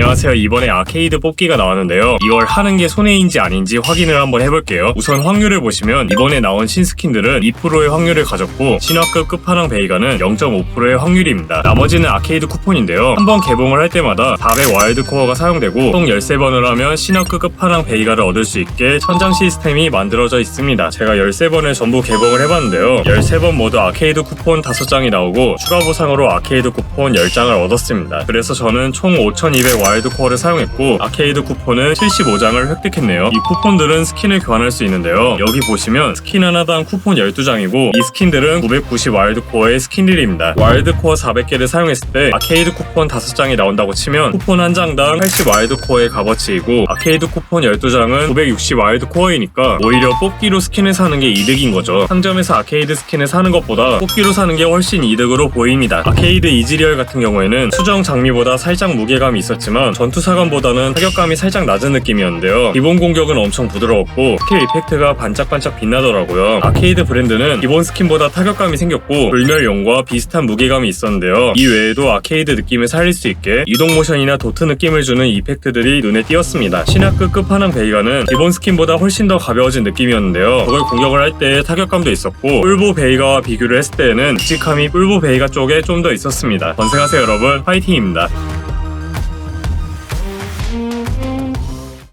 안녕하세요. 이번에 아케이드 뽑기가 나왔는데요. 이걸 하는 게 손해인지 아닌지 확인을 한번 해볼게요. 우선 확률을 보시면 이번에 나온 신스킨들은 2%의 확률을 가졌고 신화급 끝판왕 베이가는 0.5%의 확률입니다. 나머지는 아케이드 쿠폰인데요. 한번 개봉을 할 때마다 400 와일드 코어가 사용되고 총 13번을 하면 신화급 끝판왕 베이가를 얻을 수 있게 천장 시스템이 만들어져 있습니다. 제가 13번을 전부 개봉을 해봤는데요. 13번 모두 아케이드 쿠폰 5장이 나오고 추가 보상으로 아케이드 쿠폰 10장을 얻었습니다. 그래서 저는 총 5200 와일드 코어를 사용했고 아케이드 쿠폰은 75장을 획득했네요. 이 쿠폰들은 스킨을 교환할 수 있는데요. 여기 보시면 스킨 하나당 쿠폰 12장이고 이 스킨들은 990 와일드 코어의 스킨들입니다. 와일드 코어 400개를 사용했을 때 아케이드 쿠폰 5장이 나온다고 치면 쿠폰 한 장당 80 와일드 코어의 값어치이고 아케이드 쿠폰 12장은 960 와일드 코어이니까 오히려 뽑기로 스킨을 사는 게 이득인 거죠. 상점에서 아케이드 스킨을 사는 것보다 뽑기로 사는 게 훨씬 이득으로 보입니다. 아케이드 이즈리얼 같은 경우에는 수정 장미보다 살짝 무게감이 있었지만 전투 사관보다는 타격감이 살짝 낮은 느낌이었는데요. 기본 공격은 엄청 부드러웠고 스킬 이펙트가 반짝반짝 빛나더라고요. 아케이드 브랜드는 기본 스킨보다 타격감이 생겼고 불멸용과 비슷한 무게감이 있었는데요. 이 외에도 아케이드 느낌을 살릴 수 있게 이동 모션이나 도트 느낌을 주는 이펙트들이 눈에 띄었습니다. 신화급 끝판왕 베이가는 기본 스킨보다 훨씬 더 가벼워진 느낌이었는데요. 그걸 공격을 할 때 타격감도 있었고 뿔보 베이가와 비교를 했을 때는 묵직함이 뿔보 베이가 쪽에 좀 더 있었습니다. 건승하세요 여러분 파이팅입니다.